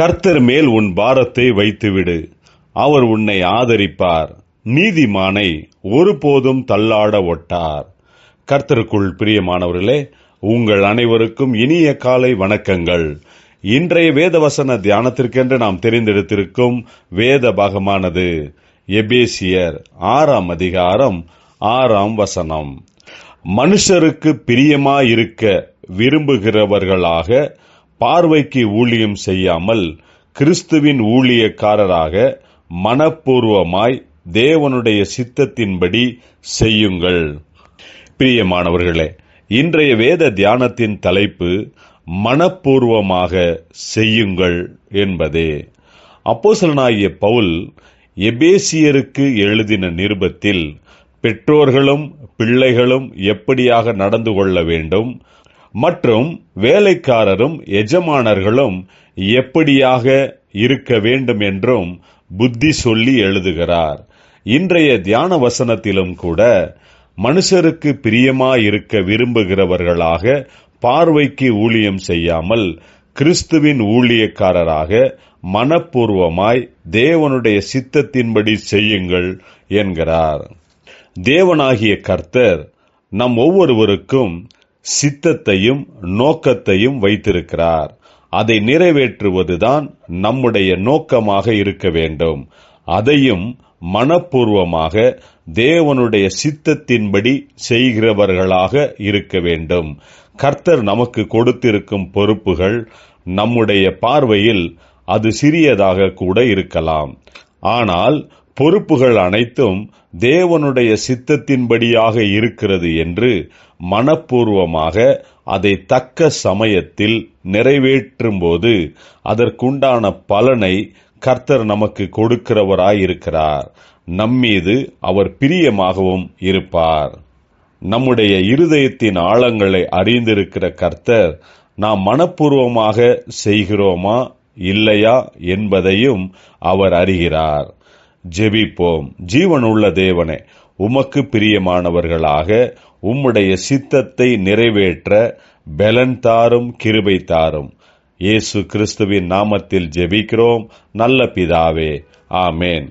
கர்த்தர் மேல் உன் பாரத்தை வைத்துவிடு. அவர் உன்னை ஆதரிப்பார். நீதிமானை ஒருபோதும் தள்ளாட ஒட்டார். கர்த்தருக்குள் பிரியமானவர்களே உங்கள் அனைவருக்கும் இனிய காலை வணக்கங்கள். இன்றைய வேதவசன தியானத்திற்கென்று நாம் தெரிந்தெடுத்திருக்கும் வேத பாகமானது எபேசியர் ஆறாம் அதிகாரம் ஆறாம் வசனம். மனுஷருக்கு பிரியமாயிருக்க விரும்புகிறவர்களாக பார்வைக்கு ஊழியம் செய்யாமல் கிறிஸ்துவின் ஊழியக்காரராக மனப்பூர்வமாய் தேவனுடைய சித்தத்தின்படி செய்யுங்கள். பிரியமானவர்களே இன்றைய வேத தியானத்தின் தலைப்பு மனப்பூர்வமாக செய்யுங்கள் என்பதே. அப்போசலனாகிய பவுல் எபேசியருக்கு எழுதின நிருபத்தில் பெற்றோர்களும் பிள்ளைகளும் எப்படியாக நடந்து கொள்ள வேண்டும்? மற்றும் வேலைக்காரரும் எஜமானர்களும் எப்படியாக இருக்க வேண்டும் என்றும் புத்தி சொல்லி எழுதுகிறார். இன்றைய தியான வசனத்திலும் கூட மனுஷருக்கு பிரியமாயிருக்க விரும்புகிறவர்களாக பார்வைக்கு ஊழியம் செய்யாமல் கிறிஸ்துவின் ஊழியக்காரராக மனப்பூர்வமாய் தேவனுடைய சித்தத்தின்படி செய்யுங்கள் என்கிறார். தேவனாகிய கர்த்தர் நம் ஒவ்வொருவருக்கும் சித்தத்தையும் நோக்கத்தையும் வைத்திருக்கிறார். அதை நிறைவேற்றுவதுதான் நம்முடைய நோக்கமாக இருக்க வேண்டும். அதையும் மனப்பூர்வமாக தேவனுடைய சித்தத்தின்படி செய்கிறவர்களாக இருக்க வேண்டும். கர்த்தர் நமக்கு கொடுத்திருக்கும் பொறுப்புகள் நம்முடைய பார்வையில் அது சிறியதாக கூட இருக்கலாம். ஆனால் பொறுப்புகள் அனைத்தும் தேவனுடைய சித்தத்தின்படியாக இருக்கிறது என்று மனப்பூர்வமாக அதை தக்க சமயத்தில் நிறைவேற்றும்போது அதற்குண்டான பலனை கர்த்தர் நமக்கு கொடுக்கிறவராயிருக்கிறார். நம்மீது அவர் பிரியமாகவும் இருப்பார். நம்முடைய இருதயத்தின் ஆழங்களை அறிந்திருக்கிற கர்த்தர் நாம் மனப்பூர்வமாக செய்கிறோமா இல்லையா என்பதையும் அவர் அறிகிறார். ஜெபிப்போம். ஜீவனுள்ள தேவனே உமக்கு பிரியமானவர்களாக உம்முடைய சித்தத்தை நிறைவேற்ற பெலன் தாரும் கிருபை தாரும். இயேசு கிறிஸ்துவின் நாமத்தில் ஜெபிக்கிறோம். நல்ல பிதாவே ஆமேன்.